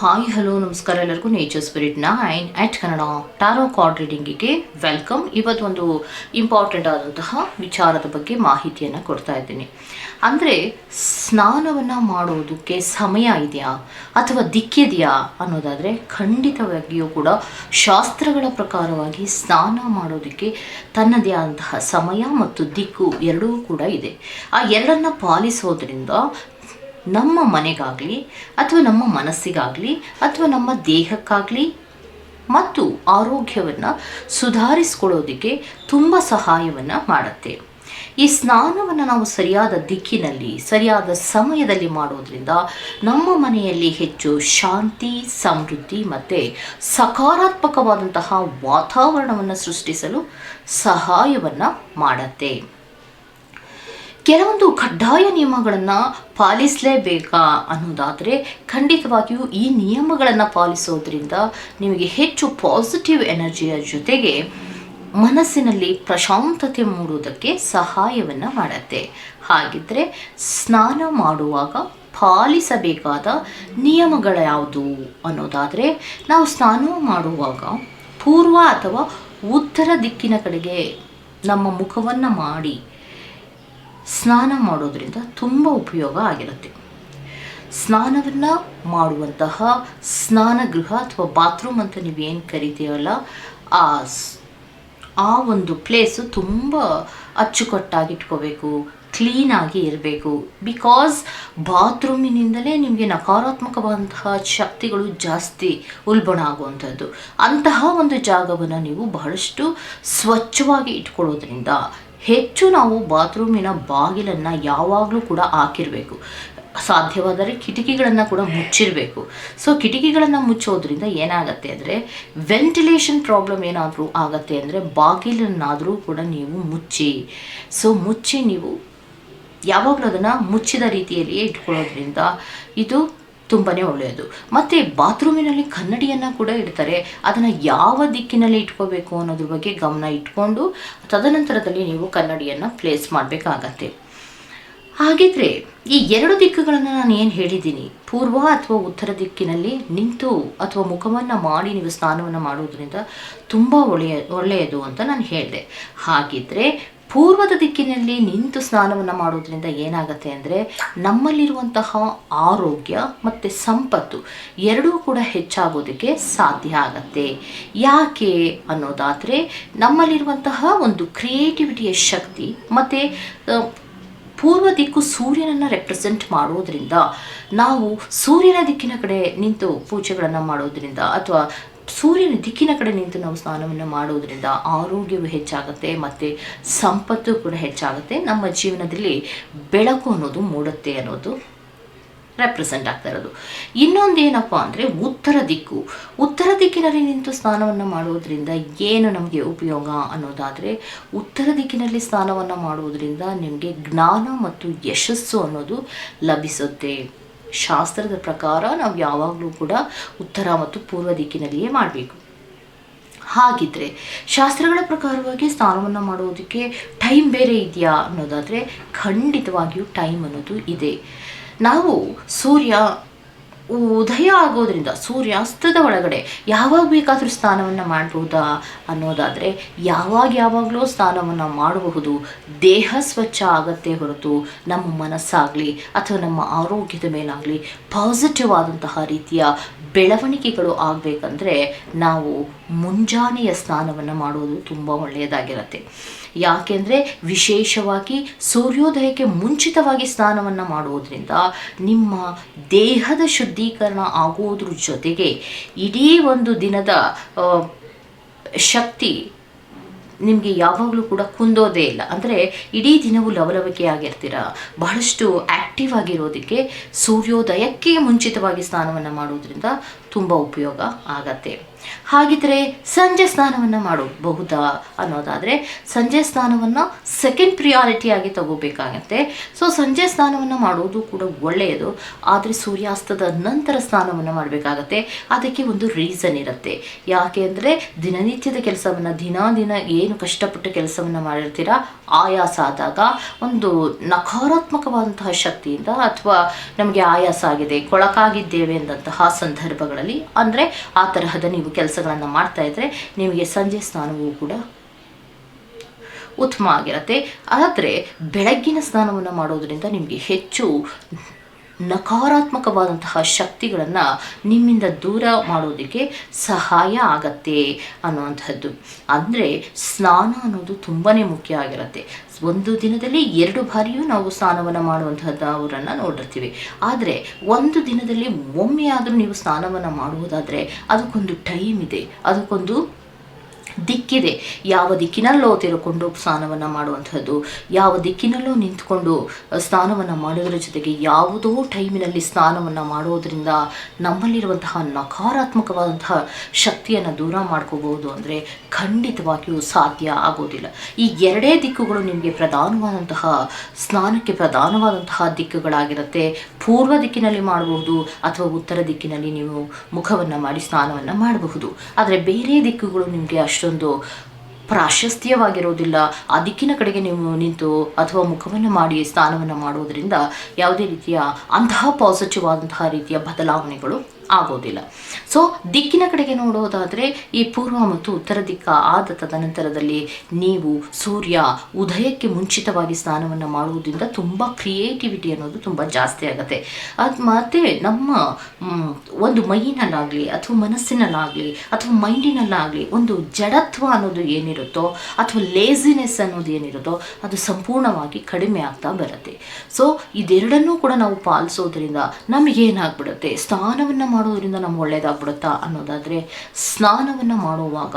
Hi, hello, ನಮಸ್ಕಾರ ಎಲ್ಲರಿಗೂ nature spirit nine eight Kannada tarot card ರೀಡಿಂಗಿಗೆ welcome ಇವತ್ತು ಒಂದು ಇಂಪಾರ್ಟೆಂಟ್ ಆದಂತಹ ವಿಚಾರದ ಬಗ್ಗೆ ಮಾಹಿತಿಯನ್ನು ಕೊಡ್ತಾ ಇದ್ದೀನಿ. ಅಂದರೆ ಸ್ನಾನವನ್ನು ಮಾಡೋದಕ್ಕೆ ಸಮಯ ಇದೆಯಾ ಅಥವಾ ದಿಕ್ಕಿದೆಯಾ ಅನ್ನೋದಾದರೆ ಖಂಡಿತವಾಗಿಯೂ ಕೂಡ ಶಾಸ್ತ್ರಗಳ ಪ್ರಕಾರವಾಗಿ ಸ್ನಾನ ಮಾಡೋದಕ್ಕೆ ತನ್ನದೇ ಆದಂತಹ ಸಮಯ ಮತ್ತು ದಿಕ್ಕು ಎರಡೂ ಕೂಡ ಇದೆ. ಆ ಎರಡನ್ನು ಪಾಲಿಸೋದ್ರಿಂದ ನಮ್ಮ ಮನೆಗಾಗಲಿ ಅಥವಾ ನಮ್ಮ ಮನಸ್ಸಿಗಾಗಲಿ ಅಥವಾ ನಮ್ಮ ದೇಹಕ್ಕಾಗಲಿ ಮತ್ತು ಆರೋಗ್ಯವನ್ನು ಸುಧಾರಿಸ್ಕೊಳ್ಳೋದಕ್ಕೆ ತುಂಬ ಸಹಾಯವನ್ನು ಮಾಡುತ್ತೆ. ಈ ಸ್ನಾನವನ್ನು ನಾವು ಸರಿಯಾದ ದಿಕ್ಕಿನಲ್ಲಿ, ಸರಿಯಾದ ಸಮಯದಲ್ಲಿ ಮಾಡೋದ್ರಿಂದ ನಮ್ಮ ಮನೆಯಲ್ಲಿ ಹೆಚ್ಚು ಶಾಂತಿ, ಸಮೃದ್ಧಿ ಮತ್ತು ಸಕಾರಾತ್ಮಕವಾದಂತಹ ವಾತಾವರಣವನ್ನು ಸೃಷ್ಟಿಸಲು ಸಹಾಯವನ್ನು ಮಾಡುತ್ತೆ. ಕೆಲವೊಂದು ಕಡ್ಡಾಯ ನಿಯಮಗಳನ್ನು ಪಾಲಿಸಲೇಬೇಕಾ ಅನ್ನೋದಾದರೆ ಖಂಡಿತವಾಗಿಯೂ ಈ ನಿಯಮಗಳನ್ನು ಪಾಲಿಸೋದ್ರಿಂದ ನಿಮಗೆ ಹೆಚ್ಚು ಪಾಸಿಟಿವ್ ಎನರ್ಜಿಯ ಜೊತೆಗೆ ಮನಸ್ಸಿನಲ್ಲಿ ಪ್ರಶಾಂತತೆ ಮೂಡುವುದಕ್ಕೆ ಸಹಾಯವನ್ನು ಮಾಡುತ್ತೆ. ಹಾಗಿದ್ದರೆ ಸ್ನಾನ ಮಾಡುವಾಗ ಪಾಲಿಸಬೇಕಾದ ನಿಯಮಗಳು ಯಾವುದು ಅನ್ನೋದಾದರೆ ನಾವು ಸ್ನಾನ ಮಾಡುವಾಗ ಪೂರ್ವ ಅಥವಾ ಉತ್ತರ ದಿಕ್ಕಿನ ಕಡೆಗೆ ನಮ್ಮ ಮುಖವನ್ನು ಮಾಡಿ ಸ್ನಾನ ಮಾಡೋದ್ರಿಂದ ತುಂಬ ಉಪಯೋಗ ಆಗಿರುತ್ತೆ. ಸ್ನಾನವನ್ನು ಮಾಡುವಂತಹ ಸ್ನಾನಗೃಹ ಅಥವಾ ಬಾತ್ರೂಮ್ ಅಂತ ನೀವೇನು ಕರಿತೀವಲ್ಲ ಆ ಆ ಒಂದು ಪ್ಲೇಸು ತುಂಬ ಅಚ್ಚುಕಟ್ಟಾಗಿ ಇಟ್ಕೋಬೇಕು ಕ್ಲೀನಾಗಿ ಇರಬೇಕು. ಬಿಕಾಸ್ ಬಾತ್ರೂಮಿನಿಂದಲೇ ನಿಮಗೆ ನಕಾರಾತ್ಮಕವಾದಂತಹ ಶಕ್ತಿಗಳು ಜಾಸ್ತಿ ಉಲ್ಬಣ ಆಗುವಂಥದ್ದು. ಅಂತಹ ಒಂದು ಜಾಗವನ್ನು ನೀವು ಬಹಳಷ್ಟು ಸ್ವಚ್ಛವಾಗಿ ಇಟ್ಕೊಳ್ಳೋದ್ರಿಂದ ಹೆಚ್ಚು ನಾವು ಬಾತ್ರೂಮಿನ ಬಾಗಿಲನ್ನು ಯಾವಾಗಲೂ ಕೂಡ ಹಾಕಿರಬೇಕು. ಸಾಧ್ಯವಾದರೆ ಕಿಟಕಿಗಳನ್ನು ಕೂಡ ಮುಚ್ಚಿರಬೇಕು. ಸೊ ಕಿಟಕಿಗಳನ್ನು ಮುಚ್ಚೋದ್ರಿಂದ ಏನಾಗುತ್ತೆ ಅಂದರೆ ವೆಂಟಿಲೇಷನ್ ಪ್ರಾಬ್ಲಮ್ ಏನಾದರೂ ಆಗುತ್ತೆ ಅಂದರೆ, ಬಾಗಿಲನ್ನಾದರೂ ಕೂಡ ನೀವು ಮುಚ್ಚಿ. ಸೊ ಮುಚ್ಚಿ ನೀವು ಯಾವಾಗಲೂ ಅದನ್ನು ಮುಚ್ಚಿದ ರೀತಿಯಲ್ಲಿಯೇ ಇಟ್ಕೊಳ್ಳೋದ್ರಿಂದ ಇದು ತುಂಬಾ ಒಳ್ಳೆಯದು. ಮತ್ತು ಬಾತ್ರೂಮಿನಲ್ಲಿ ಕನ್ನಡಿಯನ್ನು ಕೂಡ ಇಡ್ತಾರೆ. ಅದನ್ನು ಯಾವ ದಿಕ್ಕಿನಲ್ಲಿ ಇಟ್ಕೋಬೇಕು ಅನ್ನೋದ್ರ ಬಗ್ಗೆ ಗಮನ ಇಟ್ಕೊಂಡು ತದನಂತರದಲ್ಲಿ ನೀವು ಕನ್ನಡಿಯನ್ನು ಪ್ಲೇಸ್ ಮಾಡಬೇಕಾಗತ್ತೆ. ಹಾಗಿದ್ರೆ ಈ ಎರಡು ದಿಕ್ಕುಗಳನ್ನು ನಾನು ಏನು ಹೇಳಿದ್ದೀನಿ? ಪೂರ್ವ ಅಥವಾ ಉತ್ತರ ದಿಕ್ಕಿನಲ್ಲಿ ನಿಂತು ಅಥವಾ ಮುಖವನ್ನು ಮಾಡಿ ನೀವು ಸ್ನಾನವನ್ನು ಮಾಡುವುದರಿಂದ ತುಂಬ ಒಳ್ಳೆಯ, ಒಳ್ಳೆಯದು ಅಂತ ನಾನು ಹೇಳಿದೆ. ಹಾಗಿದ್ರೆ ಪೂರ್ವದ ದಿಕ್ಕಿನಲ್ಲಿ ನಿಂತು ಸ್ನಾನವನ್ನು ಮಾಡೋದ್ರಿಂದ ಏನಾಗುತ್ತೆ ಅಂದರೆ ನಮ್ಮಲ್ಲಿರುವಂತಹ ಆರೋಗ್ಯ ಮತ್ತು ಸಂಪತ್ತು ಎರಡೂ ಕೂಡ ಹೆಚ್ಚಾಗೋದಕ್ಕೆ ಸಾಧ್ಯ ಆಗತ್ತೆ. ಯಾಕೆ ಅನ್ನೋದಾದರೆ ನಮ್ಮಲ್ಲಿರುವಂತಹ ಒಂದು ಕ್ರಿಯೇಟಿವಿಟಿಯ ಶಕ್ತಿ ಮತ್ತು ಪೂರ್ವ ದಿಕ್ಕು ಸೂರ್ಯನನ್ನು ರೆಪ್ರೆಸೆಂಟ್ ಮಾಡೋದ್ರಿಂದ, ನಾವು ಸೂರ್ಯನ ದಿಕ್ಕಿನ ಕಡೆ ನಿಂತು ಪೂಜೆಗಳನ್ನು ಮಾಡೋದ್ರಿಂದ ಅಥವಾ ಸೂರ್ಯನ ದಿಕ್ಕಿನ ಕಡೆ ನಿಂತು ನಾವು ಸ್ನಾನವನ್ನು ಮಾಡುವುದರಿಂದ ಆರೋಗ್ಯವು ಹೆಚ್ಚಾಗುತ್ತೆ, ಮತ್ತು ಸಂಪತ್ತು ಕೂಡ ಹೆಚ್ಚಾಗುತ್ತೆ. ನಮ್ಮ ಜೀವನದಲ್ಲಿ ಬೆಳಕು ಅನ್ನೋದು ಮೂಡುತ್ತೆ ಅನ್ನೋದು ರೆಪ್ರೆಸೆಂಟ್ ಆಗ್ತಾ ಇರೋದು. ಇನ್ನೊಂದೇನಪ್ಪ ಅಂದರೆ ಉತ್ತರ ದಿಕ್ಕು. ಉತ್ತರ ದಿಕ್ಕಿನಲ್ಲಿ ನಿಂತು ಸ್ನಾನವನ್ನು ಮಾಡುವುದರಿಂದ ಏನು ನಮಗೆ ಉಪಯೋಗ ಅನ್ನೋದಾದರೆ ಉತ್ತರ ದಿಕ್ಕಿನಲ್ಲಿ ಸ್ನಾನವನ್ನು ಮಾಡುವುದರಿಂದ ನಿಮಗೆ ಜ್ಞಾನ ಮತ್ತು ಯಶಸ್ಸು ಅನ್ನೋದು ಲಭಿಸುತ್ತೆ. ಶಾಸ್ತ್ರದ ಪ್ರಕಾರ ನಾವು ಯಾವಾಗಲೂ ಕೂಡ ಉತ್ತರ ಮತ್ತು ಪೂರ್ವ ದಿಕ್ಕಿನಲ್ಲಿಯೇ ಮಾಡಬೇಕು. ಹಾಗಿದ್ರೆ ಶಾಸ್ತ್ರಗಳ ಪ್ರಕಾರವಾಗಿ ಸ್ನಾನವನ್ನು ಮಾಡೋದಕ್ಕೆ ಟೈಮ್ ಬೇರೆ ಇದೆಯಾ ಅನ್ನೋದಾದರೆ ಖಂಡಿತವಾಗಿಯೂ ಟೈಮ್ ಅನ್ನೋದು ಇದೆ. ನಾವು ಸೂರ್ಯ ಉದಯ ಆಗೋದ್ರಿಂದ ಸೂರ್ಯಾಸ್ತದ ಒಳಗಡೆ ಯಾವಾಗ ಬೇಕಾದರೂ ಸ್ನಾನವನ್ನು ಮಾಡ್ಬೋದಾ ಅನ್ನೋದಾದರೆ ಯಾವಾಗ ಯಾವಾಗಲೂ ಸ್ನಾನವನ್ನು ಮಾಡಬಹುದು. ದೇಹ ಸ್ವಚ್ಛ ಆಗತ್ತೆ ಹೊರತು ನಮ್ಮ ಮನಸ್ಸಾಗಲಿ ಅಥವಾ ನಮ್ಮ ಆರೋಗ್ಯದ ಮೇಲಾಗಲಿ ಪಾಸಿಟಿವ್ ಆದಂತಹ ರೀತಿಯ ಬೆಳವಣಿಗೆಗಳು ಆಗಬೇಕಂದ್ರೆ ನಾವು ಮುಂಜಾನೆಯ ಸ್ನಾನವನ್ನು ಮಾಡುವುದು ತುಂಬ ಒಳ್ಳೆಯದಾಗಿರುತ್ತೆ. ಯಾಕೆಂದರೆ ವಿಶೇಷವಾಗಿ ಸೂರ್ಯೋದಯಕ್ಕೆ ಮುಂಚಿತವಾಗಿ ಸ್ನಾನವನ್ನು ಮಾಡುವುದರಿಂದ ನಿಮ್ಮ ದೇಹದ ಶುದ್ಧೀಕರಣ ಆಗುವುದ್ರ ಜೊತೆಗೆ ಇಡೀ ಒಂದು ದಿನದ ಶಕ್ತಿ ನಿಮಗೆ ಯಾವಾಗಲೂ ಕೂಡ ಕುಂದೋದೇ ಇಲ್ಲ. ಅಂದರೆ ಇಡೀ ದಿನವೂ ಲವಲವಿಕೆ ಆಗಿರ್ತೀರ ಬಹಳಷ್ಟು ಆ್ಯಕ್ಟಿವ್ ಆಗಿರೋದಕ್ಕೆ ಸೂರ್ಯೋದಯಕ್ಕೆ ಮುಂಚಿತವಾಗಿ ಸ್ನಾನವನ್ನು ಮಾಡೋದ್ರಿಂದ ತುಂಬ ಉಪಯೋಗ ಆಗತ್ತೆ. ಹಾಗಿದ್ರೆ ಸಂಜೆ ಸ್ನಾನವನ್ನು ಮಾಡಬಹುದಾ ಅನ್ನೋದಾದರೆ ಸಂಜೆ ಸ್ನಾನವನ್ನು ಸೆಕೆಂಡ್ ಪ್ರಿಯಾರಿಟಿಯಾಗಿ ತಗೋಬೇಕಾಗತ್ತೆ. ಸೊ ಸಂಜೆ ಸ್ನಾನವನ್ನು ಮಾಡೋದು ಕೂಡ ಒಳ್ಳೆಯದು. ಆದರೆ ಸೂರ್ಯಾಸ್ತದ ನಂತರ ಸ್ನಾನವನ್ನು ಮಾಡಬೇಕಾಗತ್ತೆ. ಅದಕ್ಕೆ ಒಂದು ರೀಸನ್ ಇರುತ್ತೆ. ಯಾಕೆ ಅಂದರೆ ದಿನನಿತ್ಯದ ಕೆಲಸವನ್ನು ದಿನ ದಿನ ಏನು ಕಷ್ಟಪಟ್ಟು ಕೆಲಸವನ್ನು ಮಾಡಿರ್ತೀರಾ, ಆಯಾಸ ಆದಾಗ ಒಂದು ನಕಾರಾತ್ಮಕವಾದಂತಹ ಶಕ್ತಿಯಿಂದ ಅಥವಾ ನಮಗೆ ಆಯಾಸ ಆಗಿದೆ, ಕೊಳಕಾಗಿದ್ದೇವೆ ಎಂದಂತಹ ಸಂದರ್ಭಗಳಲ್ಲಿ ಅಂದರೆ ಆ ತರಹದ ನೀವು ಕೆಲಸಗಳನ್ನು ಮಾಡ್ತಾ ಇದ್ದರೆ ನಿಮಗೆ ಸಂಜೆ ಸ್ನಾನವೂ ಕೂಡ ಉತ್ತಮ ಆಗಿರುತ್ತೆ. ಆದರೆ ಬೆಳಗ್ಗಿನ ಸ್ನಾನವನ್ನು ಮಾಡೋದರಿಂದ ನಿಮಗೆ ಹೆಚ್ಚು ನಕಾರಾತ್ಮಕವಾದಂತಹ ಶಕ್ತಿಗಳನ್ನು ನಿಮ್ಮಿಂದ ದೂರ ಮಾಡೋದಕ್ಕೆ ಸಹಾಯ ಆಗತ್ತೆ ಅನ್ನುವಂಥದ್ದು. ಅಂದರೆ ಸ್ನಾನ ಅನ್ನೋದು ತುಂಬಾ ಮುಖ್ಯ ಆಗಿರುತ್ತೆ. ಒಂದು ದಿನದಲ್ಲಿ ಎರಡು ಬಾರಿಯೂ ನಾವು ಸ್ನಾನವನ್ನು ಮಾಡುವಂಥದ್ದು ಅವರನ್ನು ನೋಡಿರ್ತೀವಿ. ಆದರೆ ಒಂದು ದಿನದಲ್ಲಿ ಒಮ್ಮೆ ನೀವು ಸ್ನಾನವನ್ನು ಮಾಡುವುದಾದರೆ ಅದಕ್ಕೊಂದು ಟೈಮ್ ಇದೆ. ಅದಕ್ಕೊಂದು ದಿಕ್ಕಿದೆ. ಯಾವ ದಿಕ್ಕಿನಲ್ಲೋ ತಿರುಕೊಂಡು ಸ್ನಾನವನ್ನು ಮಾಡುವಂಥದ್ದು ಯಾವ ದಿಕ್ಕಿನಲ್ಲೋ ನಿಂತ್ಕೊಂಡು ಸ್ನಾನವನ್ನು ಮಾಡೋದ್ರ ಜೊತೆಗೆ ಯಾವುದೋ ಟೈಮಿನಲ್ಲಿ ಸ್ನಾನವನ್ನು ಮಾಡೋದರಿಂದ ನಮ್ಮಲ್ಲಿರುವಂತಹ ನಕಾರಾತ್ಮಕವಾದಂತಹ ಶಕ್ತಿಯನ್ನು ದೂರ ಮಾಡ್ಕೋಬಹುದು ಅಂದರೆ ಖಂಡಿತವಾಗಿಯೂ ಸಾಧ್ಯ ಆಗೋದಿಲ್ಲ. ಈ ಎರಡೇ ದಿಕ್ಕುಗಳು ನಿಮಗೆ ಪ್ರಧಾನವಾದಂತಹ, ಸ್ನಾನಕ್ಕೆ ಪ್ರಧಾನವಾದಂತಹ ದಿಕ್ಕುಗಳಾಗಿರುತ್ತೆ. ಪೂರ್ವ ದಿಕ್ಕಿನಲ್ಲಿ ಮಾಡಬಹುದು ಅಥವಾ ಉತ್ತರ ದಿಕ್ಕಿನಲ್ಲಿ ನೀವು ಮುಖವನ್ನು ಮಾಡಿ ಸ್ನಾನವನ್ನು ಮಾಡಬಹುದು. ಆದರೆ ಬೇರೆ ದಿಕ್ಕುಗಳು ನಿಮಗೆ ಅಷ್ಟೊಂದು ಪ್ರಾಶಸ್ತ್ಯವಾಗಿರೋದಿಲ್ಲ ಆ ಕಡೆಗೆ ನೀವು ನಿಂತು ಅಥವಾ ಮುಖವನ್ನು ಮಾಡಿ ಸ್ನಾನವನ್ನು ಮಾಡುವುದರಿಂದ ಯಾವುದೇ ರೀತಿಯ ಅಂತಹ ಪಾಸಿಟಿವ್ ಆದಂತಹ ರೀತಿಯ ಬದಲಾವಣೆಗಳು ಆಗೋದಿಲ್ಲ. ಸೊ ದಿಕ್ಕಿನ ಕಡೆಗೆ ನೋಡೋದಾದರೆ ಈ ಪೂರ್ವ ಮತ್ತು ಉತ್ತರ ದಿಕ್ಕ ಆದ ತದನಂತರದಲ್ಲಿ ನೀವು ಸೂರ್ಯ ಉದಯಕ್ಕೆ ಮುಂಚಿತವಾಗಿ ಸ್ನಾನವನ್ನು ಮಾಡುವುದರಿಂದ ತುಂಬ ಕ್ರಿಯೇಟಿವಿಟಿ ಅನ್ನೋದು ತುಂಬ ಜಾಸ್ತಿ ಆಗುತ್ತೆ. ಅದು ಮತ್ತು ನಮ್ಮ ಒಂದು ಮೈನಲ್ಲಾಗಲಿ ಅಥವಾ ಮನಸ್ಸಿನಲ್ಲಾಗಲಿ ಅಥವಾ ಮೈಂಡಿನಲ್ಲಾಗಲಿ ಒಂದು ಜಡತ್ವ ಅನ್ನೋದು ಏನಿರುತ್ತೋ ಅಥವಾ ಲೇಸಿನೆಸ್ ಅನ್ನೋದು ಏನಿರುತ್ತೋ ಅದು ಸಂಪೂರ್ಣವಾಗಿ ಕಡಿಮೆ ಆಗ್ತಾ ಬರುತ್ತೆ. ಸೊ ಇದೆರಡನ್ನೂ ಕೂಡ ನಾವು ಪಾಲಿಸೋದ್ರಿಂದ ನಮಗೇನಾಗ್ಬಿಡುತ್ತೆ? ಸ್ನಾನವನ್ನು ಮಾಡೋದ್ರಿಂದ ನಮ್ಗೆ ಒಳ್ಳೆಯದಾಗ್ಬಿಡುತ್ತಾ ಅನ್ನೋದಾದರೆ ಸ್ನಾನವನ್ನು ಮಾಡುವಾಗ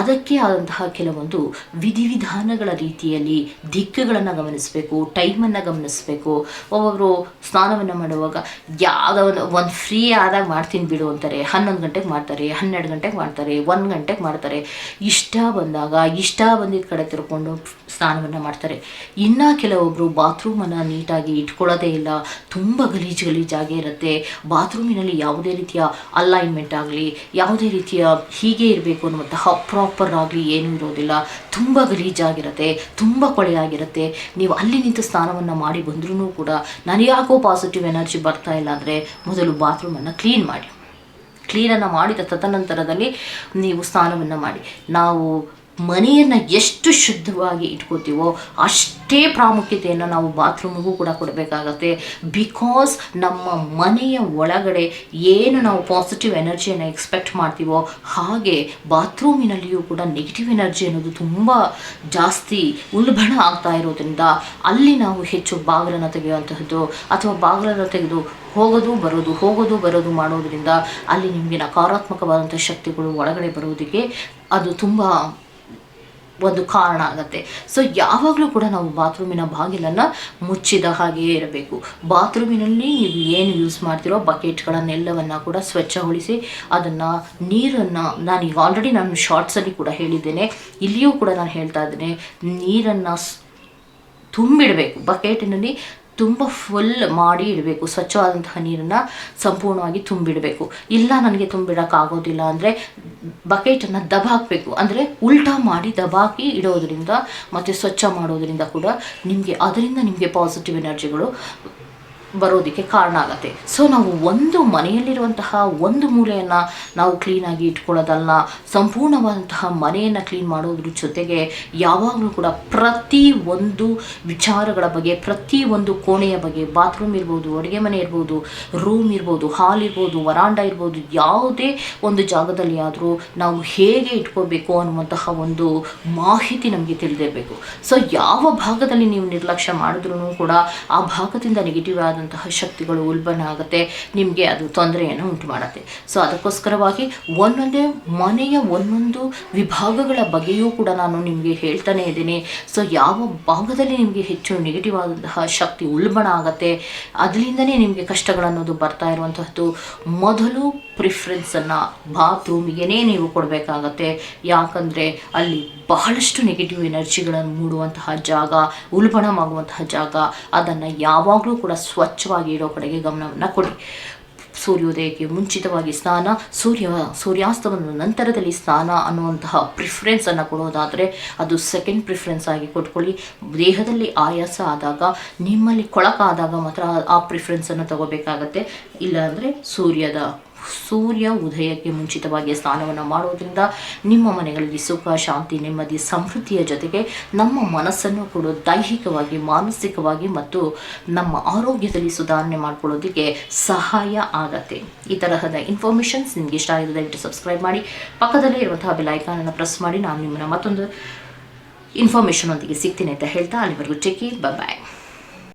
ಅದಕ್ಕೆ ಆದಂತಹ ಕೆಲವೊಂದು ವಿಧಿವಿಧಾನಗಳ ರೀತಿಯಲ್ಲಿ ದಿಕ್ಕುಗಳನ್ನು ಗಮನಿಸಬೇಕು ಟೈಮನ್ನು ಗಮನಿಸಬೇಕು. ಒಬ್ಬೊಬ್ಬರು ಸ್ನಾನವನ್ನು ಮಾಡುವಾಗ ಯಾವುದೋ ಒಂದು ಒಂದು ಫ್ರೀ ಆದಾಗ ಮಾಡ್ತೀನಿ ಬಿಡು ಅಂತಾರೆ. ಹನ್ನೊಂದು ಗಂಟೆಗೆ ಮಾಡ್ತಾರೆ, ಹನ್ನೆರಡು ಗಂಟೆಗೆ ಮಾಡ್ತಾರೆ, ಒಂದು ಗಂಟೆಗೆ ಮಾಡ್ತಾರೆ. ಇಷ್ಟ ಬಂದಾಗ, ಇಷ್ಟ ಬಂದಿದ್ದ ಕಡೆ ತಿರ್ಕೊಂಡು ಸ್ನಾನವನ್ನು ಮಾಡ್ತಾರೆ. ಇನ್ನು ಕೆಲವೊಬ್ಬರು ಬಾತ್ರೂಮನ್ನು ನೀಟಾಗಿ ಇಟ್ಕೊಳ್ಳೋದೇ ಇಲ್ಲ. ತುಂಬ ಗಲೀಜು ಗಲೀಜಾಗೇ ಇರುತ್ತೆ. ಬಾತ್ರೂಮಿನಲ್ಲಿ ಯಾವುದೇ ರೀತಿಯ ಅಲೈನ್ಮೆಂಟ್ ಆಗಲಿ, ಯಾವುದೇ ರೀತಿಯ ಹೀಗೆ ಇರಬೇಕು ಅನ್ನುವಂತಹ ಪ್ರಾಪರ್ ಆಗಲಿ ಏನೂ ಇರೋದಿಲ್ಲ. ತುಂಬ ಗಲೀಜಾಗಿರುತ್ತೆ, ತುಂಬ ಕೊಳೆಯಾಗಿರುತ್ತೆ. ನೀವು ಅಲ್ಲಿ ನಿಂತು ಸ್ನಾನವನ್ನು ಮಾಡಿ ಬಂದ್ರೂ ಕೂಡ ನನಗ್ಯಾಕೋ ಪಾಸಿಟಿವ್ ಎನರ್ಜಿ ಬರ್ತಾ ಇಲ್ಲ ಅಂದರೆ ಮೊದಲು ಬಾತ್ರೂಮನ್ನು ಕ್ಲೀನ್ ಮಾಡಿ. ಕ್ಲೀನನ್ನು ಮಾಡಿದ ತದನಂತರದಲ್ಲಿ ನೀವು ಸ್ನಾನವನ್ನು ಮಾಡಿ. ನಾವು ಮನೆಯನ್ನು ಎಷ್ಟು ಶುದ್ಧವಾಗಿ ಇಟ್ಕೋತೀವೋ ಅಷ್ಟೇ ಪ್ರಾಮುಖ್ಯತೆಯನ್ನು ನಾವು ಬಾತ್ರೂಮಿಗೂ ಕೂಡ ಕೊಡಬೇಕಾಗತ್ತೆ. ಬಿಕಾಸ್ ನಮ್ಮ ಮನೆಯ ಒಳಗಡೆ ಏನು ನಾವು ಪಾಸಿಟಿವ್ ಎನರ್ಜಿಯನ್ನು ಎಕ್ಸ್ಪೆಕ್ಟ್ ಮಾಡ್ತೀವೋ ಹಾಗೆ ಬಾತ್ರೂಮಿನಲ್ಲಿಯೂ ಕೂಡ ನೆಗೆಟಿವ್ ಎನರ್ಜಿ ಅನ್ನೋದು ತುಂಬ ಜಾಸ್ತಿ ಉಲ್ಬಣ ಆಗ್ತಾ ಇರೋದ್ರಿಂದ ಅಲ್ಲಿ ನಾವು ಹೆಚ್ಚು ಬಾಗಿಲನ್ನು ತೆಗೆಯುವಂತಹದ್ದು ಅಥವಾ ಬಾಗಿಲನ್ನು ತೆಗೆದು ಹೋಗೋದು ಬರೋದು ಹೋಗೋದು ಬರೋದು ಮಾಡೋದ್ರಿಂದ ಅಲ್ಲಿ ನಿಮಗೆ ನಕಾರಾತ್ಮಕವಾದಂಥ ಶಕ್ತಿಗಳು ಒಳಗಡೆ ಬರೋದಕ್ಕೆ ಅದು ತುಂಬ ಒಂದು ಕಾರಣ ಆಗುತ್ತೆ. ಸೊ ಯಾವಾಗಲೂ ಕೂಡ ನಾವು ಬಾತ್ರೂಮಿನ ಬಾಗಿಲನ್ನು ಮುಚ್ಚಿದ ಹಾಗೆಯೇ ಇರಬೇಕು. ಬಾತ್ರೂಮಿನಲ್ಲಿ ನೀವು ಏನು ಯೂಸ್ ಮಾಡ್ತಿರೋ ಬಕೆಟ್ಗಳನ್ನೆಲ್ಲವನ್ನು ಕೂಡ ಸ್ವಚ್ಛಗೊಳಿಸಿ ಅದನ್ನು ನೀರನ್ನು ನಾನು ಈಗ ಆಲ್ರೆಡಿ ನಾನು ಶಾರ್ಟ್ಸಲ್ಲಿ ಕೂಡ ಹೇಳಿದ್ದೇನೆ. ಇಲ್ಲಿಯೂ ಕೂಡ ನಾನು ಹೇಳ್ತಾ ಇದ್ದೇನೆ, ನೀರನ್ನು ತುಂಬಿಡಬೇಕು. ಬಕೆಟಿನಲ್ಲಿ ತುಂಬ ಫುಲ್ ಮಾಡಿ ಇಡಬೇಕು. ಸ್ವಚ್ಛವಾದಂತಹ ನೀರನ್ನು ಸಂಪೂರ್ಣವಾಗಿ ತುಂಬಿಡಬೇಕು. ಇಲ್ಲ ನನಗೆ ತುಂಬಿಡೋಕ್ಕಾಗೋದಿಲ್ಲ ಅಂದರೆ ಬಕೆಟನ್ನು ದಬಾಕಬೇಕು. ಅಂದರೆ ಉಲ್ಟಾ ಮಾಡಿ ದಬಾಕಿ ಇಡೋದ್ರಿಂದ ಮತ್ತು ಸ್ವಚ್ಛ ಮಾಡೋದರಿಂದ ಕೂಡ ನಿಮಗೆ, ಅದರಿಂದ ನಿಮಗೆ ಪಾಸಿಟಿವ್ ಎನರ್ಜಿಗಳು ಬರೋದಕ್ಕೆ ಕಾರಣ ಆಗುತ್ತೆ. ಸೊ ನಾವು ಒಂದು ಮನೆಯಲ್ಲಿರುವಂತಹ ಒಂದು ಮೂಲೆಯನ್ನು ನಾವು ಕ್ಲೀನಾಗಿ ಇಟ್ಕೊಳ್ಳೋದಲ್ಲ, ಸಂಪೂರ್ಣವಾದಂತಹ ಮನೆಯನ್ನು ಕ್ಲೀನ್ ಮಾಡೋದ್ರ ಜೊತೆಗೆ ಯಾವಾಗಲೂ ಕೂಡ ಪ್ರತಿ ಒಂದು ವಿಚಾರಗಳ ಬಗ್ಗೆ, ಪ್ರತಿ ಒಂದು ಕೋಣೆಯ ಬಗ್ಗೆ ಬಾತ್ರೂಮ್ ಇರ್ಬೋದು, ಅಡುಗೆ ಮನೆ ಇರ್ಬೋದು ರೂಮ್ ಇರ್ಬೋದು ಹಾಲ್ ಇರ್ಬೋದು ವರಾಂಡ ಇರ್ಬೋದು, ಯಾವುದೇ ಒಂದು ಜಾಗದಲ್ಲಿ ಆದರೂ ನಾವು ಹೇಗೆ ಇಟ್ಕೋಬೇಕು ಅನ್ನುವಂತಹ ಒಂದು ಮಾಹಿತಿ ನಮಗೆ ತಿಳಿದಿರಬೇಕು. ಸೊ ಯಾವ ಭಾಗದಲ್ಲಿ ನೀವು ನಿರ್ಲಕ್ಷ್ಯ ಮಾಡಿದ್ರೂ ಕೂಡ ಆ ಭಾಗದಿಂದ ನೆಗೆಟಿವ್ ಆದಂತಹ ಶಕ್ತಿಗಳು ಉಲ್ಬಣ ಆಗುತ್ತೆ, ನಿಮಗೆ ಅದು ತೊಂದರೆಯನ್ನು ಉಂಟು ಮಾಡುತ್ತೆ ಸೊ ಅದಕ್ಕೋಸ್ಕರವಾಗಿ ಒಂದೊಂದೇ ಮನೆಯ ಒಂದೊಂದು ವಿಭಾಗಗಳ ಬಗ್ಗೆಯೂ ಕೂಡ ನಾನು ನಿಮಗೆ ಹೇಳ್ತಾನೆ ಇದ್ದೀನಿ. ಸೊ ಯಾವ ಭಾಗದಲ್ಲಿ ನಿಮಗೆ ಹೆಚ್ಚು ನೆಗೆಟಿವ್ ಆದಂತಹ ಶಕ್ತಿ ಉಲ್ಬಣ ಆಗುತ್ತೆ, ಅದರಿಂದನೇ ನಿಮಗೆ ಕಷ್ಟಗಳನ್ನೋದು ಬರ್ತಾ ಇರುವಂತಹದ್ದು. ಮೊದಲು ಪ್ರಿಫರೆನ್ಸನ್ನು ಬಾತ್ರೂಮಿಗೆ ನೀವು ಕೊಡಬೇಕಾಗತ್ತೆ. ಯಾಕಂದರೆ ಅಲ್ಲಿ ಬಹಳಷ್ಟು ನೆಗೆಟಿವ್ ಎನರ್ಜಿಗಳನ್ನು ಮೂಡುವಂತಹ ಜಾಗ, ಉಲ್ಬಣವಾಗುವಂತಹ ಜಾಗ, ಅದನ್ನು ಯಾವಾಗಲೂ ಕೂಡ ಸ್ವಚ್ಛವಾಗಿ ಇಡೋ ಕಡೆಗೆ ಗಮನವನ್ನು ಕೊಡಿ. ಸೂರ್ಯೋದಯಕ್ಕೆ ಮುಂಚಿತವಾಗಿ ಸ್ನಾನ, ಸೂರ್ಯ ಸೂರ್ಯಾಸ್ತಮದ ನಂತರದಲ್ಲಿ ಸ್ನಾನ ಅನ್ನುವಂತಹ ಪ್ರಿಫರೆನ್ಸನ್ನು ಕೊಡೋದಾದರೆ ಅದು ಸೆಕೆಂಡ್ ಪ್ರಿಫರೆನ್ಸ್ ಆಗಿ ಕೊಟ್ಕೊಳ್ಳಿ. ದೇಹದಲ್ಲಿ ಆಯಾಸ ಆದಾಗ, ನಿಮ್ಮಲ್ಲಿ ಕೊಳಕಾದಾಗ ಮಾತ್ರ ಆ ಪ್ರಿಫರೆನ್ಸನ್ನು ತಗೋಬೇಕಾಗತ್ತೆ. ಇಲ್ಲಾಂದರೆ ಸೂರ್ಯದ ಸೂರ್ಯ ಉದಯಕ್ಕೆ ಮುಂಚಿತವಾಗಿ ಸ್ನಾನವನ್ನು ಮಾಡುವುದರಿಂದ ನಿಮ್ಮ ಮನೆಗಳಲ್ಲಿ ಸುಖ, ಶಾಂತಿ, ನೆಮ್ಮದಿ, ಸಮೃದ್ಧಿಯ ಜೊತೆಗೆ ನಮ್ಮ ಮನಸ್ಸನ್ನು ಕೂಡ ದೈಹಿಕವಾಗಿ, ಮಾನಸಿಕವಾಗಿ ಮತ್ತು ನಮ್ಮ ಆರೋಗ್ಯದಲ್ಲಿ ಸುಧಾರಣೆ ಮಾಡಿಕೊಳ್ಳೋದಕ್ಕೆ ಸಹಾಯ ಆಗತ್ತೆ. ಈ ತರಹದ ಇನ್ಫಾರ್ಮೇಷನ್ಸ್ ನಿಮ್ಗೆ ಇಷ್ಟ ಆಗಿದೆ ದಯವಿಟ್ಟು ಸಬ್ಸ್ಕ್ರೈಬ್ ಮಾಡಿ. ಪಕ್ಕದಲ್ಲೇ ಇರುವಂತಹ ಬೆಲ್ ಐಕಾನನ್ನು ಪ್ರೆಸ್ ಮಾಡಿ, ನಾನು ನಿಮ್ಮನ್ನ ಮತ್ತೊಂದು ಇನ್ಫಾರ್ಮೇಷನ್ ಒಂದಿಗೆ ಸಿಗ್ತೀನಿ ಅಂತ ಹೇಳ್ತಾ ಅಲ್ಲಿವರೆಗೂ ಚೆಕ್ಕಿ ಬಾಯ್